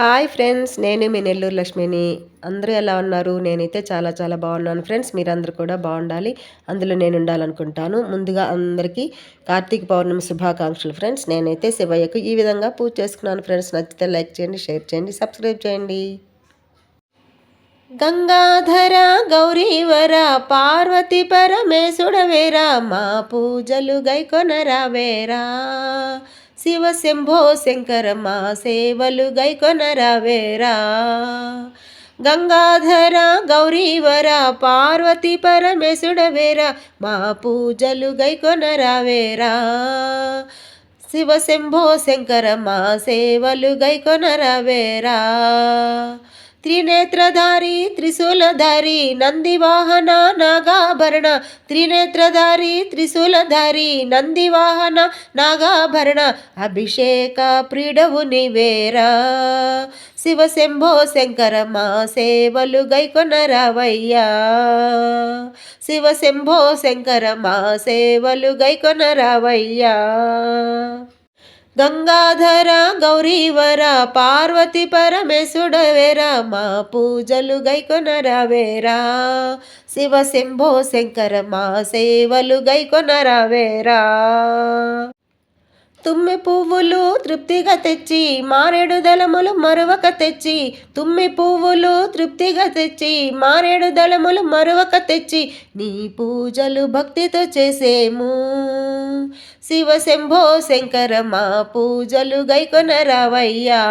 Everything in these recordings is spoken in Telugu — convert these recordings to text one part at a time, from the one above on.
హాయ్ ఫ్రెండ్స్ నేను మీ నెల్లూరు లక్ష్మిని. అందరూ ఎలా ఉన్నారు? నేనైతే చాలా చాలా బాగున్నాను ఫ్రెండ్స్ మీరందరూ కూడా బాగుండాలి. అందులో నేను ఉండాలనుకుంటాను. ముందుగా అందరికీ కార్తీక పౌర్ణమి శుభాకాంక్షలు ఫ్రెండ్స్. నేనైతే శివయ్యకు ఈ విధంగా పూజ చేసుకున్నాను ఫ్రెండ్స్. నచ్చితే లైక్ చేయండి షేర్ చేయండి సబ్స్క్రైబ్ చేయండి. గంగాధర గౌరీవర పార్వతి పరమేశుడవేరా మా పూజలు గైకొనరా వేరా. శంభో శంకర మా సేవలు గైకొనరావేరా గంగాధర గౌరీవర పార్వతి పరమేశుడవేరా మా పూజలు గైకొనరావేరా శివ శంభో శంకర మా సేవలు గైకొనరావేరా త్రినేత్రధారి త్రిశూలధారి నందివాహన నాగాభరణ. త్రినేత్రధారి త్రిశూలధారి నందివాహన నాగాభరణ. అభిషేక ప్రిడవు నివేరా. శివ శంభో శంకర మా సేవలు గైకొనరావయ్యా శివ శంభో శంకర మా సేవలు గైకొనరావయ్యా గంగాధర గౌరీవర పార్వతి పరమేశుడవేరా మా పూజలు గైకొనరావేరా. శివ శంభో శంకర మా సేవలు గైకొనరావేరా. తుమ్మి పువ్వులు తృప్తిగా తెచ్చి మారేడు దళములు మరువక తెచ్చి తుమ్మి పువ్వులు తృప్తిగా తెచ్చి మారేడు దళములు మరువక తెచ్చి నీ పూజలు భక్తితో చేసేము. శివ శంభో శంకర మా పూజలు గైకొనరావయ్యా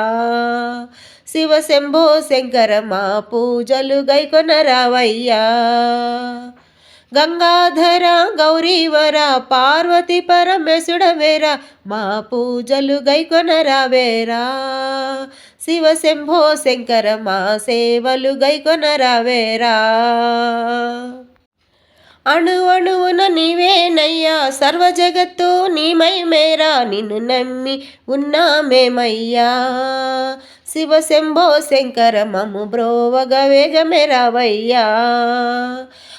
శివ శంభో శంకర మా పూజలు గైకొనరావయ్యా గంగాధర గౌరీవర పార్వతి పరమేశుడవేర మా పూజలు గైకొనరావేరా. శివ శంభో శంకర మా సేవలు గైకొనరావేరా. అణు అణువున నీవేనయ్యా సర్వ జగత్తు నీమై మేరా నిన్ను నమ్మి ఉన్నామేమయ్యా. శివ శంభో శంకర మము బ్రోవగ వేగమెరావయ్యా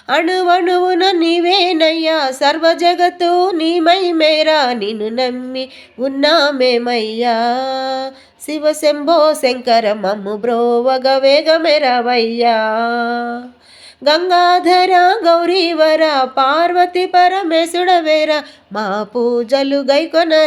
అణువణువున నీవేనయ్యా సర్వ జగత్తు నీమై మేరా నిన్ను నమ్మి ఉన్నామేమయ్యా. శివ శంభో శంకర మమ్ము బ్రోవగ వేగమెరవయ్యా గంగాధర గౌరీవర పార్వతి పరమేశుడవేర మా పూజలు గైకొన